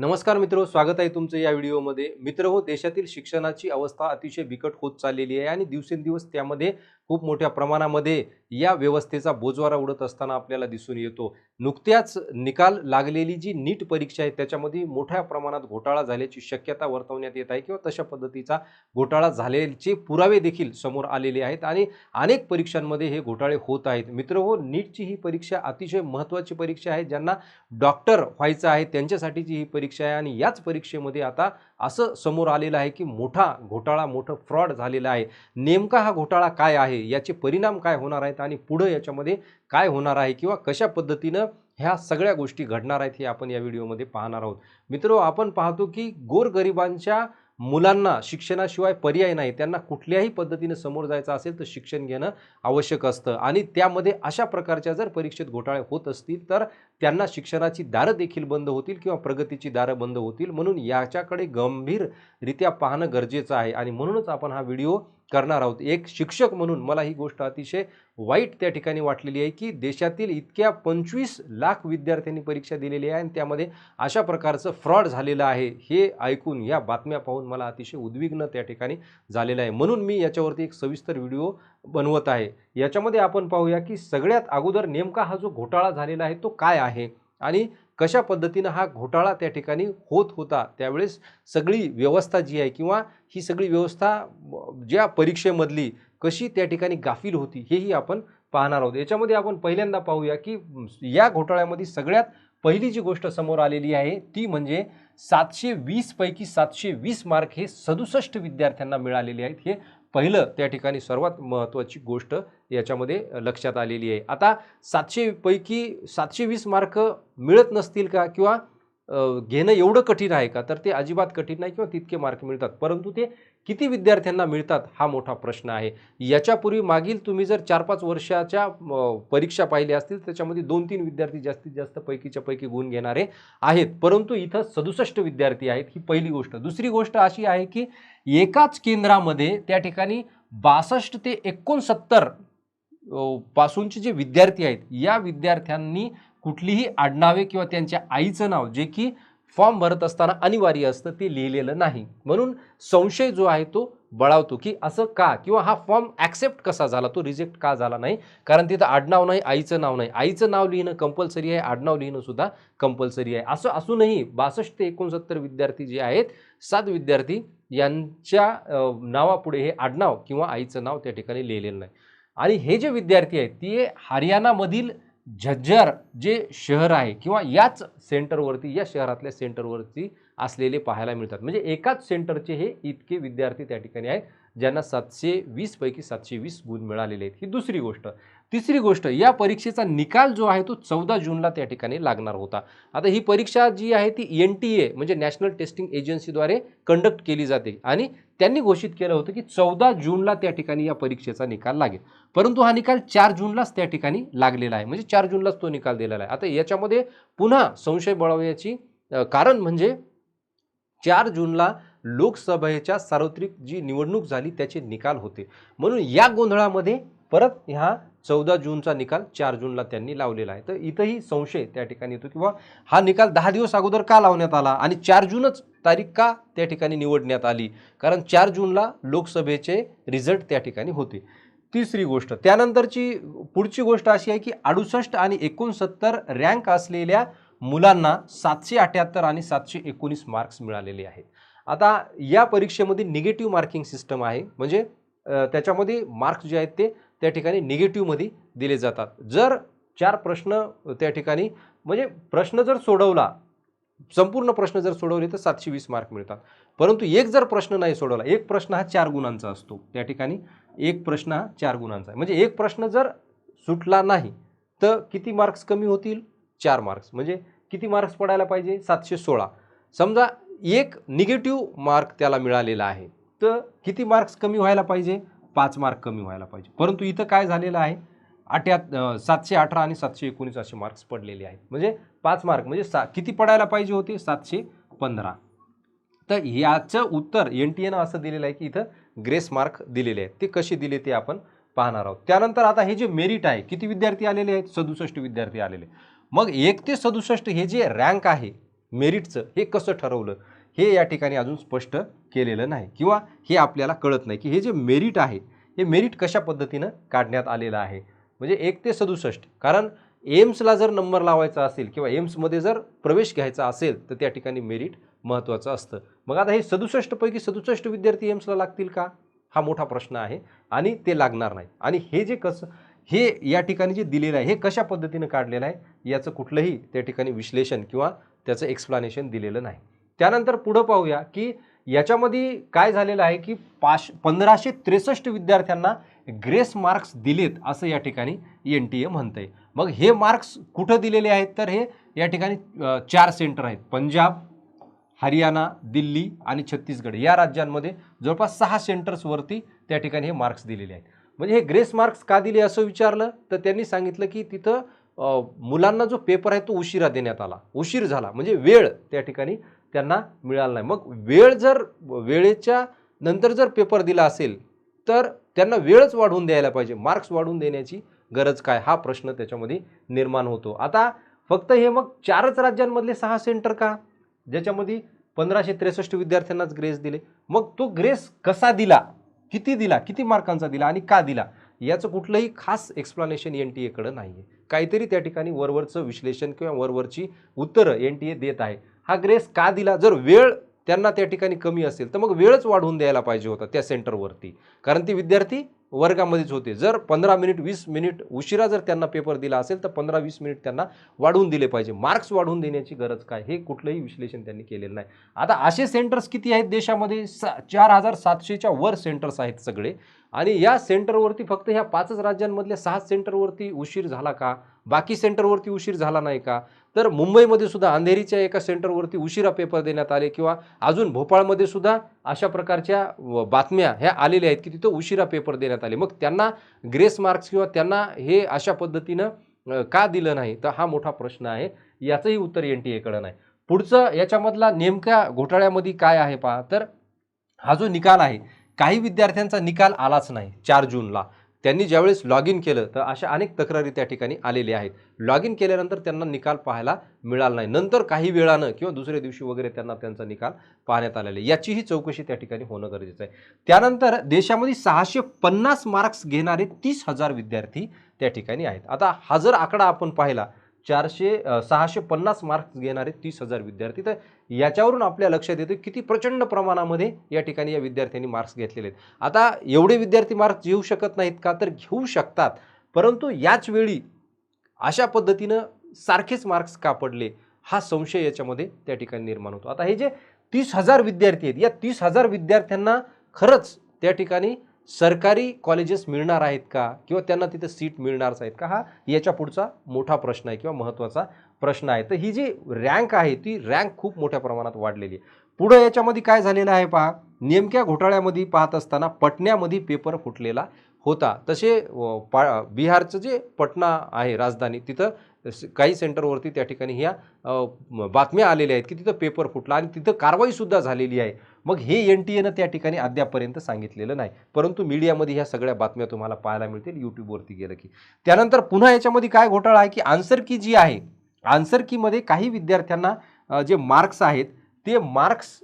नमस्कार मित्र स्वागत आहे तुमचं या व्हिडिओमध्ये. मित्र हो देशातील शिक्षणाची अवस्था अतिशय बिकट होत चाललेली आहे आणि दिवसेंदिवस त्यामध्ये खूप मोठ्या प्रमाणामध्ये या व्यवस्थेचा बोजवारा उडत असताना आपल्याला दिसून येतो. नुकत्याच निकाल लागलेली जी नीट परीक्षा आहे त्याच्यामध्ये मोठ्या प्रमाणात घोटाळा झाल्याची शक्यता वर्तवण्यात येत आहे किंवा तशा पद्धतीचा घोटाळा झाल्याचे पुरावे देखील समोर आलेले आहेत आणि अनेक परीक्षांमध्ये हे घोटाळे होत आहेत. मित्र हो नीटची ही परीक्षा अतिशय महत्त्वाची परीक्षा आहे ज्यांना डॉक्टर व्हायचं आहे त्यांच्यासाठीची ही परीक्षा आहे आणि याच परीक्षेमध्ये आता असं समोर आलेलं आहे की मोठा घोटाळा मोठं फ्रॉड झालेला आहे. नेमका हा घोटाळा काय आहे? याचे परिणाम काय होणार आहेत आणि पुढं याच्यामध्ये काय होणार आहे किंवा कशा पद्धतीनं ह्या सगळ्या गोष्टी घडणार आहेत हे आपण या व्हिडिओमध्ये पाहणार आहोत. मित्र आपण पाहतो की गोरगरिबांच्या मुलांना शिक्षणाशिवाय पर्याय नाही. त्यांना कुठल्याही पद्धतीनं समोर जायचं असेल तर शिक्षण घेणं आवश्यक असतं. आणि त्यामध्ये अशा प्रकारच्या जर परीक्षेत घोटाळे होत असतील तर त्यांना शिक्षणाची दारं देखील बंद होतील किंवा प्रगतीची दारं बंद होतील. म्हणून याच्याकडे गंभीररित्या पाहणं गरजेचं आहे. आणि म्हणूनच आपण हा व्हिडिओ करणार आहोत. एक शिक्षक म्हणून मला ही गोष्ट अतिशय वाईट त्या ठिकाणी वाटलेली आहे की देशातील इतक्या पंचवीस लाख विद्यार्थ्यांनी परीक्षा दिलेली आहे आणि त्यामध्ये अशा प्रकारचं फ्रॉड झालेलं आहे हे ऐकून या बातम्या पाहून मला अतिशय उद्विग्न त्या ठिकाणी झालेलं आहे. म्हणून मी याच्यावरती एक सविस्तर व्हिडिओ बनवत आहे. याच्यामध्ये आपण पाहूया की सगळ्यात अगोदर नेमका हा जो घोटाळा झालेला आहे तो काय आहे? आणि कशा पद्धतीनं हा घोटाळा त्या ठिकाणी होत होता त्यावेळेस सगळी व्यवस्था जी आहे किंवा ही सगळी व्यवस्था ज्या परीक्षेमधली कशी त्या ठिकाणी गाफील होती हेही आपण पाहणार आहोत. याच्यामध्ये आपण पहिल्यांदा पाहूया की या घोटाळ्यामध्ये सगळ्यात पहिली जी गोष्ट समोर आलेली आहे ती म्हणजे सातशे वीसपैकी सातशे वीस मार्क हे सदुसष्ट विद्यार्थ्यांना मिळालेले आहेत. हे पहिलं त्या ठिकाणी सर्वात महत्त्वाची गोष्ट याच्यामध्ये लक्षात आलेली आहे. आता सातशेपैकी सातशे वीस मार्क मिळत नसतील का? किंवा घेणं एवढं कठीण आहे का? तर ते अजिबात कठीण नाही किंवा तितके मार्क मिळतात. परंतु ते किती विद्यार्थ्यांना मिळतात हा मोठा प्रश्न आहे. याच्यापूर्वी मागील तुम्ही जर चार पाच वर्षाच्या परीक्षा पाहिल्या असतील त्याच्यामध्ये दोन तीन विद्यार्थी जास्तीत जास्त पैकीच्या पैकी गुण घेणारे आहेत. परंतु इथं सदुसष्ट विद्यार्थी आहेत ही पहिली गोष्ट. दुसरी गोष्ट अशी आहे की एकाच केंद्रामध्ये त्या ठिकाणी बासष्ट ते एकोणसत्तर पासूनचे जे विद्यार्थी आहेत या विद्यार्थ्यांनी कुठलीही आडनावे किंवा त्यांच्या आईचं नाव जे की फॉर्म भरत असताना अनिवार्य असतं ते लिहिलेलं नाही. म्हणून संशय जो आहे तो बळावतो की असं का? किंवा हा फॉर्म ॲक्सेप्ट कसा झाला? तो रिजेक्ट का झाला नाही? कारण तिथं आडनाव नाही आईचं नाव नाही. आईचं नाव लिहिणं कंपल्सरी आहे आडनाव लिहिणं सुद्धा कंपल्सरी आहे. असं असूनही बासष्ट ते एकोणसत्तर विद्यार्थी जे आहेत सात विद्यार्थी यांच्या नावापुढे हे आडनाव किंवा आईचं नाव त्या ठिकाणी लिहिलेलं नाही. आणि हे जे विद्यार्थी आहेत ते हरियाणामधील झज्जर जे शहर आहे किंवा याच सेंटरवरती या शहरातल्या सेंटरवरती असलेले पाहायला मिळतात. म्हणजे एकाच सेंटरचे हे इतके विद्यार्थी त्या ठिकाणी आहेत ज्यांना सातशे वीस पैकी सातशे वीस गुण मिळालेले आहेत. ही दुसरी गोष्ट. तिसरी गोष्ट या परीक्षेचा निकाल जो आहे तो चौदा जूनला त्या ठिकाणी लागणार होता. आता ही परीक्षा जी आहे ती एन टी ए म्हणजे नॅशनल टेस्टिंग एजन्सीद्वारे कंडक्ट केली जाते आणि त्यांनी घोषित केलं होतं की चौदा जूनला त्या ठिकाणी या परीक्षेचा निकाल लागेल. परंतु हा निकाल चार जूनलाच त्या ठिकाणी लागलेला आहे. म्हणजे चार जूनलाच तो निकाल दिलेला आहे. आता याच्यामध्ये पुन्हा संशय बळावयाची कारण म्हणजे चार जूनला लोकसभेच्या सार्वत्रिक जी निवडणूक झाली त्याचे निकाल होते. म्हणून या गोंधळामध्ये परत ह्या चौदा जूनचा निकाल चार जूनला त्यांनी लावलेला आहे. तर इथंही संशय त्या ठिकाणी येतो किंवा हा निकाल दहा दिवस अगोदर का लावण्यात आला आणि चार जूनच तारीख का त्या ठिकाणी निवडण्यात आली? कारण चार जूनला लोकसभेचे रिझल्ट त्या ठिकाणी होते. तिसरी गोष्ट त्यानंतरची पुढची गोष्ट अशी आहे की अडुसष्ट आणि एकोणसत्तर रँक असलेल्या मुलांना सातशे अठ्याहत्तर आणि सातशे एकोणीस मार्क्स मिळालेले आहेत. आता या परीक्षेमध्ये निगेटिव्ह मार्किंग सिस्टम आहे. म्हणजे त्याच्यामध्ये मार्क्स जे आहेत ते त्या ठिकाणी निगेटिव्हमध्ये दिले जातात. जर चार प्रश्न त्या ठिकाणी म्हणजे प्रश्न जर सोडवला संपूर्ण प्रश्न जर सोडवले तर सातशे वीस मार्क मिळतात. परंतु एक जर प्रश्न नाही सोडवला एक प्रश्न हा चार गुणांचा असतो. त्या ठिकाणी एक प्रश्न हा चार गुणांचा आहे. म्हणजे एक प्रश्न जर सुटला नाही तर किती मार्क्स कमी होतील? चार मार्क्स म्हणजे किती मार्क्स पडायला पाहिजे? सातशे सोळा. समजा एक निगेटिव्ह मार्क त्याला मिळालेला आहे तर किती मार्क्स कमी व्हायला पाहिजे? पाच मार्क कमी व्हायला पाहिजे. परंतु इथं काय झालेलं आहे? अठ्यात सातशे अठरा आणि सातशे एकोणीस असे मार्क्स पडलेले आहेत. म्हणजे पाच मार्क म्हणजे सा किती पडायला पाहिजे होते? सातशे पंधरा. तर याचं उत्तर एन टी एनं असं दिलेलं आहे की इथं ग्रेस मार्क दिलेले आहेत. ते कसे दिले ते आपण पाहणार आहोत. त्यानंतर आता हे जे मेरिट आहे किती विद्यार्थी आलेले आहेत? सदुसष्ट विद्यार्थी आलेले मग एक ते सदुसष्ट हे जे रँक आहे मेरिटचं हे कसं ठरवलं? हे या ठिकाणी अजून स्पष्ट केलेलं नाही किंवा हे आपल्याला कळत नाही की हे जे मेरिट आहे हे मेरिट कशा पद्धतीनं काढण्यात आलेलं आहे? म्हणजे एक ते सदुसष्ट. कारण एम्सला जर नंबर लावायचा असेल किंवा एम्समध्ये जर प्रवेश घ्यायचा असेल तर त्या ठिकाणी मेरिट महत्त्वाचं असतं. मग आता हे सदुसष्टपैकी सदुसष्ट विद्यार्थी एम्सला लागतील का? हा मोठा प्रश्न आहे आणि ते लागणार नाही. आणि हे जे कसं हे या ठिकाणी जे दिलेलं आहे हे कशा पद्धतीनं काढलेलं आहे याचं कुठलंही त्या ठिकाणी विश्लेषण किंवा त्याचं एक्सप्लानेशन दिलेलं नाही. त्यानंतर पुढं पाहूया की याच्यामध्ये काय झालेलं आहे की पाच पंधराशे त्रेसष्ट विद्यार्थ्यांना ग्रेस मार्क्स दिलेत असं या ठिकाणी एन टी ए म्हणतंय. मग हे मार्क्स कुठं दिलेले आहेत? तर हे या ठिकाणी चार सेंटर आहेत. पंजाब हरियाणा दिल्ली आणि छत्तीसगड. या राज्यांमध्ये जवळपास सहा सेंटर्सवरती त्या ठिकाणी हे मार्क्स दिलेले आहेत. म्हणजे हे ग्रेस मार्क्स का दिले असं विचारलं? तर त्यांनी सांगितलं की तिथं मुलांना जो पेपर आहे तो उशिरा देण्यात आला. उशीर झाला. म्हणजे वेळ त्या ठिकाणी त्यांना मिळाला नाही. मग वेळ जर वेळेच्या नंतर जर पेपर दिला असेल तर त्यांना वेळच वाढवून द्यायला पाहिजे. मार्क्स वाढवून देण्याची गरज काय? हा प्रश्न त्याच्यामध्ये निर्माण होतो. आता फक्त हे मग चारच राज्यांमधले सहा सेंटर का? ज्याच्यामध्ये पंधराशे त्रेसष्ट विद्यार्थ्यांनाच ग्रेस दिले. मग तो ग्रेस कसा दिला? किती दिला? किती मार्कांचा दिला? आणि का दिला? याचं कुठलंही खास एक्सप्लॅनेशन एन टी एकडं नाही आहे काहीतरी त्या ठिकाणी वरवरचं विश्लेषण किंवा वरवरची उत्तरं एन टी ए देत आहे. हा ग्रेस का दिला? जर वेळ त्यांना त्या ठिकाणी कमी असेल तर मग वेळच वाढवून द्यायला पाहिजे होता त्या सेंटरवरती कारण ती विद्यार्थी वर्गामध्येच होते. जर पंधरा मिनिट वीस मिनिट उशिरा जर त्यांना पेपर दिला असेल तर पंधरा वीस मिनिट त्यांना वाढवून दिले पाहिजे. मार्क्स वाढवून देण्याची गरज काय? हे कुठलंही विश्लेषण त्यांनी केलेलं नाही. आता असे सेंटर्स किती आहेत देशामध्ये? सा चार हजार सातशेच्या वर सेंटर्स आहेत सगळे. आणि या सेंटरवरती फक्त ह्या पाचच राज्यांमधल्या सहा सेंटरवरती उशीर झाला का? बाकी सेंटरवरती उशीर झाला नाही का? तर मुंबईमध्ये सुद्धा अंधेरीच्या एका सेंटरवरती उशिरा पेपर देण्यात आले किंवा अजून भोपाळमध्ये सुद्धा अशा प्रकारच्या व- बातम्या ह्या आलेल्या आहेत की तिथं उशिरा पेपर देण्यात आले. मग त्यांना ग्रेस मार्क्स किंवा त्यांना हे अशा पद्धतीनं का दिलं नाही? तर हा मोठा प्रश्न आहे. याचंही उत्तर एन टी एकडं नाही. पुढचं याच्यामधला नेमक्या घोटाळ्यामध्ये काय आहे पहा. तर हा जो निकाल आहे काही विद्यार्थ्यांचा निकाल आलाच नाही चार जूनला. त्यांनी ज्यावेळेस लॉग इन केलं तर अशा अनेक तक्रारी त्या ठिकाणी आलेल्या आहेत. लॉग इन केल्यानंतर त्यांना निकाल पाहायला मिळाला नाही. नंतर काही वेळानं किंवा दुसऱ्या दिवशी वगैरे त्यांना त्यांचा निकाल पाहण्यात आलेला आहे. याचीही चौकशी त्या ठिकाणी होणं गरजेचं आहे. त्यानंतर देशामध्ये सहाशे पन्नास मार्क्स घेणारे तीस हजार विद्यार्थी त्या ठिकाणी आहेत. आता हा जर आकडा आपण पाहिला चारशे सहाशे पन्नास मार्क्स घेणारे तीस हजार विद्यार्थी. तर याच्यावरून आपल्या लक्षात येतं किती प्रचंड प्रमाणामध्ये या ठिकाणी या विद्यार्थ्यांनी मार्क्स घेतलेले आहेत. आता एवढे विद्यार्थी मार्क्स घेऊ शकत नाहीत का? तर घेऊ शकतात. परंतु याच वेळी अशा पद्धतीनं सारखेच मार्क्स का पडले? हा संशय याच्यामध्ये त्या ठिकाणी निर्माण होतो. आता हे जे तीस हजार विद्यार्थी आहेत या तीस हजार विद्यार्थ्यांना खरंच त्या ठिकाणी सरकारी कॉलेजेस मिळणार आहेत का? किंवा त्यांना तिथं सीट मिळणारच आहेत का? हा याच्या पुढचा मोठा प्रश्न आहे किंवा महत्त्वाचा प्रश्न आहे. तर ही जी रँक आहे ती रँक खूप मोठ्या प्रमाणात वाढलेली आहे. पुढं याच्यामध्ये काय झालेलं आहे पहा. नेमक्या घोटाळ्यामध्ये पाहत असताना पटण्यामध्ये पेपर फुटलेला होता. तसे पा बिहारचं जे पटना आहे राजधानी तिथं स- काही सेंटरवरती त्या ठिकाणी ह्या बातम्या आलेल्या आहेत की तिथं पेपर फुटला आणि तिथं कारवाईसुद्धा झालेली आहे. मग हे एन टी एनं त्या ठिकाणी अद्यापपर्यंत सांगितलेलं नाही. परंतु मीडियामध्ये ह्या सगळ्या बातम्या तुम्हाला पाहायला मिळतील यूट्यूबवरती गेलं की. त्यानंतर पुन्हा याच्यामध्ये काय घोटाळा आहे की आन्सर की जी आहे आन्सर कीमध्ये काही विद्यार्थ्यांना जे मार्क्स आहेत ते मार्क्स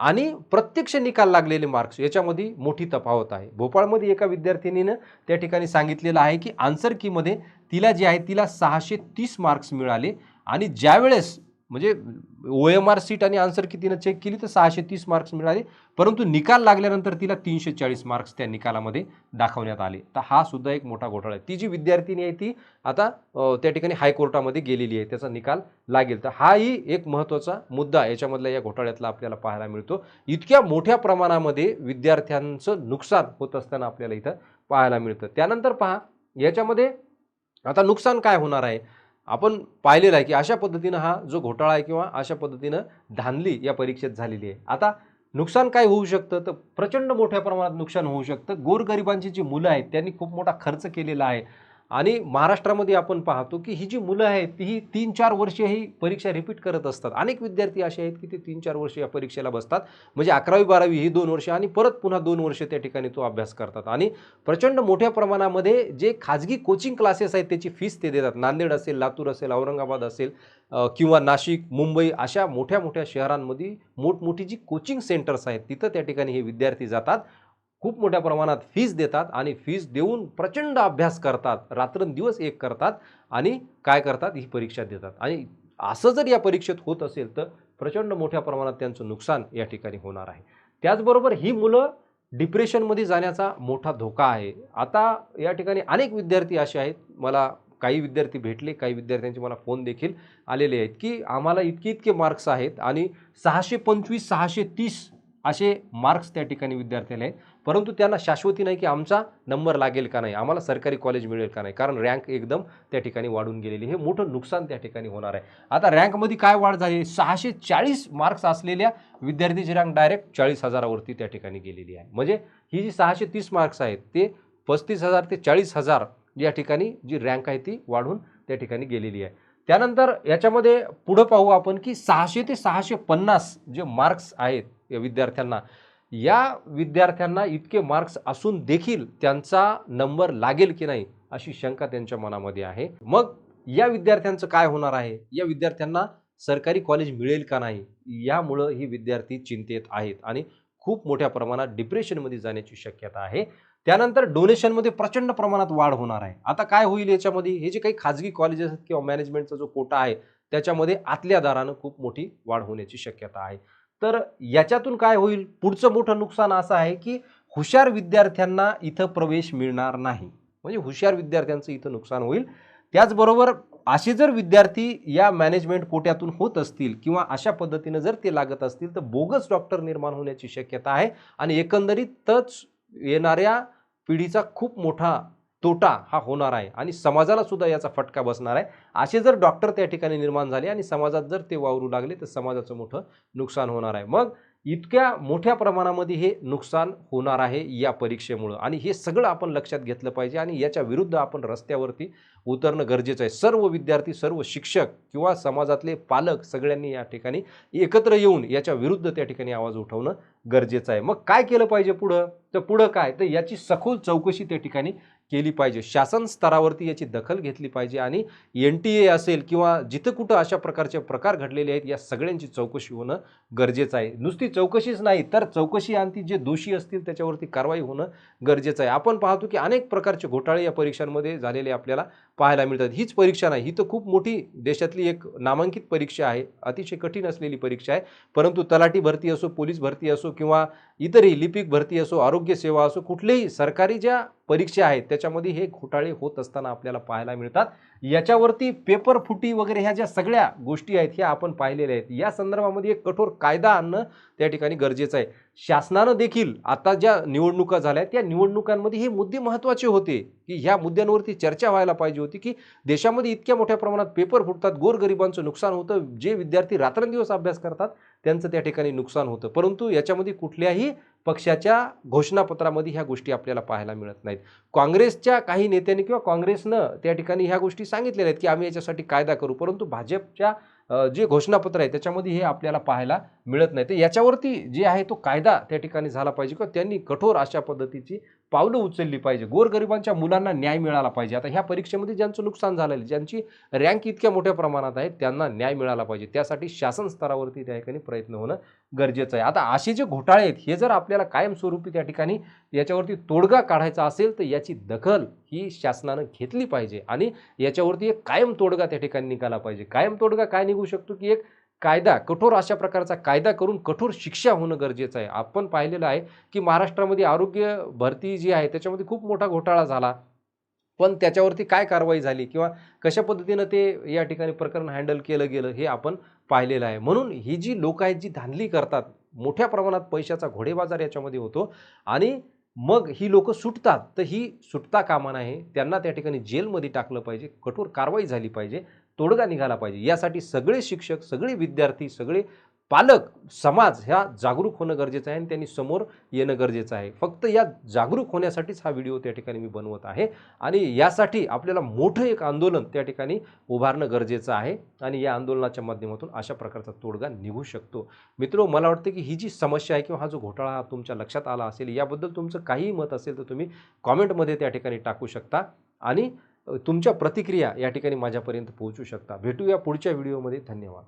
आणि प्रत्यक्ष निकाल लागलेले मार्क्स याच्यामध्ये मोठी तफावत आहे. भोपाळमध्ये एका विद्यार्थिनीनं त्या ठिकाणी सांगितलेलं आहे की आन्सर कीमध्ये तिला जे आहे तिला सहाशे तीस मार्क्स मिळाले आणि ज्यावेळेस म्हणजे ओ एम आर सीट आणि आन्सर की तिनं चेक केली तर सहाशे तीस मार्क्स मिळाले. परंतु निकाल लागल्यानंतर तिला तीनशे चाळीस मार्क्स त्या निकालामध्ये दाखवण्यात आले. तर हा सुद्धा एक मोठा घोटाळा आहे. ती जी विद्यार्थिनी आहे ती आता त्या ठिकाणी हायकोर्टामध्ये गेलेली आहे. त्याचा निकाल लागेल. तर हाही एक महत्त्वाचा मुद्दा याच्यामधल्या या घोटाळ्यातला आपल्याला पाहायला मिळतो. इतक्या मोठ्या प्रमाणामध्ये विद्यार्थ्यांचं नुकसान होत असताना आपल्याला इथं पाहायला मिळतं. त्यानंतर पहा याच्यामध्ये आता नुकसान काय होणार आहे? आपण पाहिलेलं आहे की अशा पद्धतीनं हा जो घोटाळा आहे किंवा अशा पद्धतीनं धांदली या परीक्षेत झालेली आहे. आता नुकसान काय होऊ शकतं? तर प्रचंड मोठ्या प्रमाणात नुकसान होऊ शकतं. गोरगरिबांची जी मुलं आहेत त्यांनी खूप मोठा खर्च केलेला आहे. आणि महाराष्ट्रामध्ये आपण पाहतो की ही जी मुलं आहेत ती ही तीन चार वर्षे ही परीक्षा रिपीट करत असतात. अनेक विद्यार्थी असे आहेत की ते तीन चार वर्ष या परीक्षेला बसतात. म्हणजे अकरावी बारावी ही दोन वर्ष आणि परत पुन्हा दोन वर्ष त्या ठिकाणी तो अभ्यास करतात. आणि प्रचंड मोठ्या प्रमाणामध्ये जे खाजगी कोचिंग क्लासेस आहेत त्याची फीस ते देतात. नांदेड असेल लातूर असेल औरंगाबाद असेल किंवा नाशिक मुंबई अशा मोठ्या मोठ्या शहरांमध्ये मोठमोठी जी कोचिंग सेंटर्स आहेत तिथं त्या ठिकाणी हे विद्यार्थी जातात. खूप मोठ्या प्रमाणात फीज देतात आणि फीज देऊन प्रचंड अभ्यास करतात. रात्रंदिवस एक करतात आणि काय करतात? ही परीक्षा देतात. आणि असं जर या परीक्षेत होत असेल तर प्रचंड मोठ्या प्रमाणात त्यांचं नुकसान या ठिकाणी होणार आहे. त्याचबरोबर ही मुलं डिप्रेशनमध्ये जाण्याचा मोठा धोका आहे. आता या ठिकाणी अनेक विद्यार्थी असे आहेत. मला काही विद्यार्थी भेटले काही विद्यार्थ्यांचे मला फोन देखील आलेले आहेत की आम्हाला इतके इतके मार्क्स आहेत आणि सहाशे पंचवीस सहाशे तीस असे मार्क्स त्या ठिकाणी विद्यार्थ्याला आहेत. परंतु त्यांना शाश्वती नाही की आमचा नंबर लागेल का नाही आम्हाला सरकारी कॉलेज मिळेल का नाही कारण रँक एकदम त्या ठिकाणी वाढून गेलेली हे मोठं नुकसान त्या ठिकाणी होणार आहे. आता रँकमध्ये काय वाढ झाली? सहाशे चाळीस मार्क्स असलेल्या विद्यार्थ्याची रँक डायरेक्ट चाळीस हजारावरती त्या ठिकाणी गेलेली आहे. म्हणजे ही जी सहाशे तीस मार्क्स आहेत ते पस्तीस हजार ते चाळीस हजार या ठिकाणी जी रँक आहे ती वाढून त्या ठिकाणी गेलेली आहे. त्यानंतर याच्यामध्ये पुढं पाहू आपण की सहाशे ते सहाशे पन्नास जे मार्क्स आहेत विद्यार्थ्यांना. या विद्यार्थ्यांना इतके मार्क्स असून देखील त्यांचा नंबर लागेल की नाही अशी शंका त्यांच्या मनामध्ये आहे. मग या विद्यार्थ्यांचं काय होणार आहे? या विद्यार्थ्यांना सरकारी कॉलेज मिळेल का नाही? यामुळं ही विद्यार्थी चिंतेत आहेत आणि खूप मोठ्या प्रमाणात डिप्रेशनमध्ये जाण्याची शक्यता आहे. त्यानंतर डोनेशनमध्ये प्रचंड प्रमाणात वाढ होणार आहे. आता काय होईल याच्यामध्ये? हे जे काही खाजगी कॉलेजेस आहेत किंवा मॅनेजमेंटचा जो कोटा आहे त्याच्यामध्ये आतल्या दारानं खूप मोठी वाढ होण्याची शक्यता आहे. तर याच्यातून काय होईल? पुढचं मोठं नुकसान असं आहे की हुशार विद्यार्थ्यांना इथं प्रवेश मिळणार नाही. म्हणजे हुशार विद्यार्थ्यांचं इथं नुकसान होईल. त्याचबरोबर असे जर विद्यार्थी या मॅनेजमेंट कोट्यातून होत असतील किंवा अशा पद्धतीनं जर ते लागत असतील तर बोगस डॉक्टर निर्माण होण्याची शक्यता आहे. आणि एकंदरीतच येणाऱ्या पिढीचा खूप मोठा तोटा हा होणार आहे आणि समाजाला सुद्धा याचा फटका बसणार आहे. असे जर डॉक्टर त्या ठिकाणी निर्माण झाले आणि समाजात जर ते वावरू लागले तर समाजाचं मोठं नुकसान होणार आहे. मग इतक्या मोठ्या प्रमाणामध्ये हे नुकसान होणार आहे या परीक्षेमुळं. आणि हे सगळं आपण लक्षात घेतलं पाहिजे आणि याच्या विरुद्ध आपण रस्त्यावरती उतरणं गरजेचं आहे. सर्व विद्यार्थी सर्व शिक्षक किंवा समाजातले पालक सगळ्यांनी या ठिकाणी एकत्र येऊन याच्या विरुद्ध त्या ठिकाणी आवाज उठवणं गरजेचं आहे. मग काय केलं पाहिजे पुढं? तर पुढं काय? तर याची सखोल चौकशी त्या ठिकाणी केली पाहिजे. शासन स्तरावरती याची दखल घेतली पाहिजे आणि एन टी ए असेल किंवा जिथं कुठं अशा प्रकारचे प्रकार घडलेले आहेत या सगळ्यांची चौकशी होणं गरजेचं आहे. नुसती चौकशीच नाही तर चौकशी अंती जे दोषी असतील त्याच्यावरती कारवाई होणं गरजेचं आहे. आपण पाहतो की अनेक प्रकारचे घोटाळे या परीक्षांमध्ये झालेले आपल्याला पाहायला मिळतात. हीच परीक्षा नाही ही तर खूप मोठी देशातली एक नामांकित परीक्षा आहे. अतिशय कठीण असलेली परीक्षा आहे. परंतु तलाठी भरती असो पोलीस भरती असो किंवा इतरही लिपिक भरती असो आरोग्य सेवा असो कुठलेही सरकारी ज्या परीक्षा आहेत त्याच्यामध्ये हे घोटाळे होत असताना आपल्याला पाहायला मिळतात. याच्यावरती पेपर फुटी वगैरे ह्या ज्या सगळ्या गोष्टी आहेत ह्या आपण पाहिलेल्या आहेत. या संदर्भामध्ये एक कठोर कायदा आणणं त्या ठिकाणी गरजेचं आहे. शासनानं देखील आता ज्या निवडणुका झाल्या त्या निवडणुकांमध्ये हे मुद्दे महत्त्वाचे होते. की ह्या मुद्द्यांवरती चर्चा व्हायला पाहिजे होती की देशामध्ये इतक्या मोठ्या प्रमाणात पेपर फुटतात गोरगरिबांचं नुकसान होतं जे विद्यार्थी रात्रंदिवस अभ्यास करतात त्यांचं त्या ठिकाणी नुकसान होतं. परंतु याच्यामध्ये कुठल्याही पक्षाच्या घोषणापत्रामध्ये ह्या गोष्टी आपल्याला पाहायला मिळत नाहीत. काँग्रेसच्या काही नेत्यांनी किंवा काँग्रेसनं त्या ठिकाणी ह्या गोष्टी सांगितलेल्या आहेत की आम्ही याच्यासाठी कायदा करू परंतु भाजपच्या जे घोषणापत्र आहे त्याच्यामध्ये हे आपल्याला पाहायला मिळत नाही. तर याच्यावरती जे आहे तो कायदा त्या ठिकाणी झाला पाहिजे किंवा त्यांनी कठोर अशा पद्धतीची पावलं उचलली पाहिजे. गोरगरिबांच्या मुलांना न्याय मिळाला पाहिजे. आता ह्या परीक्षेमध्ये ज्यांचं नुकसान झालेलं आहे, ज्यांची रँक इतक्या मोठ्या प्रमाणात आहे त्यांना न्याय मिळाला पाहिजे. त्यासाठी शासन स्तरावरती त्या ठिकाणी प्रयत्न होणं गरजेचं आहे. आता असे जे घोटाळे आहेत हे जर आपल्याला कायमस्वरूपी त्या ठिकाणी याच्यावरती तोडगा काढायचा असेल तर याची दखल ही शासनानं घेतली पाहिजे आणि याच्यावरती एक कायम तोडगा त्या ठिकाणी निघाला पाहिजे. कायम तोडगा काय निघू शकतो की एक कायदा कठोर अशा प्रकारचा कायदा करून कठोर शिक्षा होणं गरजेचं आहे. आपण पाहिलेलं आहे की महाराष्ट्रामध्ये आरोग्य भरती जी आहे त्याच्यामध्ये खूप मोठा घोटाळा झाला. पण त्याच्यावरती काय कारवाई झाली किंवा कशा पद्धतीनं ते या ठिकाणी प्रकरण हँडल केलं गेलं हे आपण पाहिलेलं आहे. म्हणून ही जी लोक आहेत जी धांदली करतात मोठ्या प्रमाणात पैशाचा घोडेबाजार याच्यामध्ये होतो आणि मग ही लोक सुटतात. तर ही सुटता कामा नाही त्यांना त्या ठिकाणी जेलमध्ये टाकलं पाहिजे. कठोर कारवाई झाली पाहिजे. तोडगा निघाला पाहिजे. यासाठी सगळे शिक्षक सगळे विद्यार्थी सगळे पालक समाज ह्या जागरूक होणं गरजेचं आहे आणि त्यांनी समोर येणं गरजेचं आहे. फक्त या जागरूक होण्यासाठीच हा व्हिडिओ त्या ठिकाणी मी बनवत आहे आणि यासाठी आपल्याला मोठं एक आंदोलन त्या ठिकाणी उभारणं गरजेचं आहे आणि या आंदोलनाच्या माध्यमातून अशा प्रकारचा तोडगा निघू शकतो. मित्रो मला वाटतं की ही जी समस्या आहे किंवा हा जो घोटाळा हा तुमच्या लक्षात आला असेल याबद्दल तुमचं काहीही मत असेल तर तुम्ही कॉमेंटमध्ये त्या ठिकाणी टाकू शकता आणि तुमच्या प्रतिक्रिया या ठिकाणी माझ्यापर्यंत पोहोचू शकता. भेटूया पुढच्या व्हिडिओमध्ये. धन्यवाद.